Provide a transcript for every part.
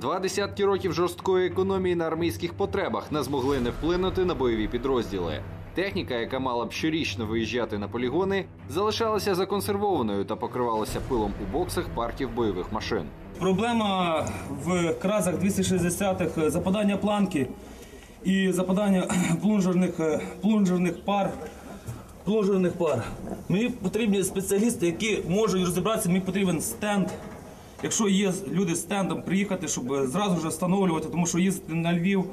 Два десятки років жорсткої економії на армійських потребах не змогли не вплинути на бойові підрозділи. Техніка, яка мала б щорічно виїжджати на полігони, залишалася законсервованою та покривалася пилом у боксах парків бойових машин. Проблема в кразах 260-х западання планки і западання плунжерних, е, плунжерних пар. Плунжерних пар. Мені потрібні спеціалісти, які можуть розібратися. Мені потрібен стенд. Якщо є люди стендом, приїхати, щоб зразу ж встановлювати, тому що їздити на Львів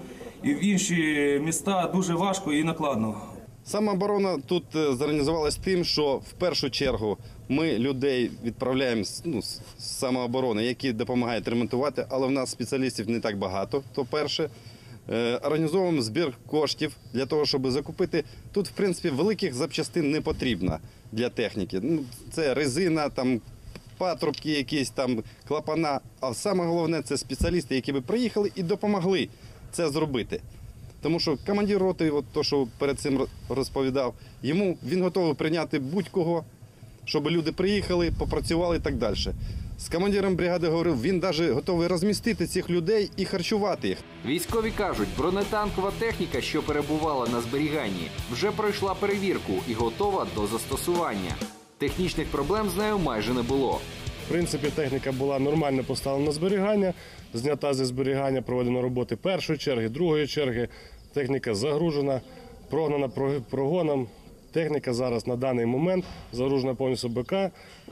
і в інші міста дуже важко і накладно. Самооборона тут е, зорганізувалась тим, що в першу чергу ми людей відправляємо ну, з самооборони, які допомагають ремонтувати, але в нас спеціалістів не так багато. То перше. Е, Організовуємо збір коштів для того, щоб закупити. Тут, в принципі, великих запчастин не потрібно для техніки. Ну, це резина, там, патрубки, якісь там клапана. А саме головне це спеціалісти, які би приїхали і допомогли це зробити. Тому що командир роти, от то, що перед цим розповідав, йому він готовий прийняти будь-кого, щоб люди приїхали, попрацювали і так далі. З командиром бригади говорив, він навіть готовий розмістити цих людей і харчувати їх. Військові кажуть, бронетанкова техніка, що перебувала на зберіганні, вже пройшла перевірку і готова до застосування. Технічних проблем з нею майже не було. В принципі, техніка була нормально поставлена на зберігання, знята зі зберігання, проведено роботи першої черги, другої черги. Техніка загружена, прогнана прогоном. Техніка зараз на даний момент загружена повністю БК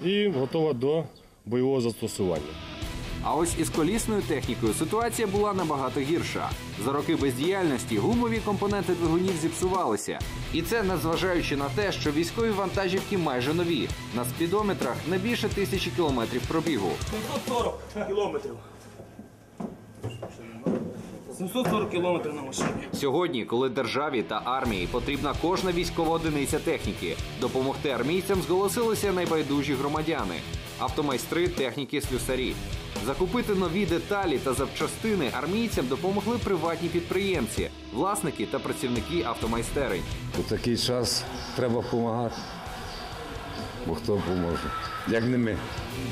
і готова до бойового застосування. А ось із колісною технікою ситуація була набагато гірша. За роки бездіяльності гумові компоненти двигунів зіпсувалися. І це незважаючи на те, що військові вантажівки майже нові. На спідометрах не більше тисячі кілометрів пробігу. 740 кілометрів. 740 кілометрів на машині. Сьогодні, коли державі та армії потрібна кожна військова одиниця техніки, допомогти армійцям зголосилися найбайдужі громадяни, автомайстри, техніки, слюсарі. Закупити нові деталі та запчастини армійцям допомогли приватні підприємці, власники та працівники автомайстерень. У такий час треба допомагати. Бо хто поможе? Як не ми.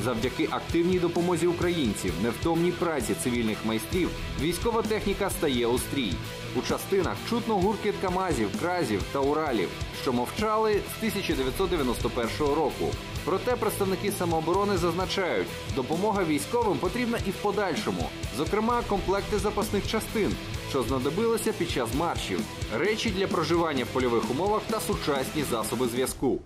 Завдяки активній допомозі українців, невтомній праці цивільних майстрів, військова техніка стає у стрій. У частинах чутно гуркіт камазів, кразів та уралів, що мовчали з 1991 року. Проте представники самооборони зазначають, допомога військовим потрібна і в подальшому, зокрема, комплекти запасних частин, що знадобилися під час маршів, речі для проживання в польових умовах та сучасні засоби зв'язку.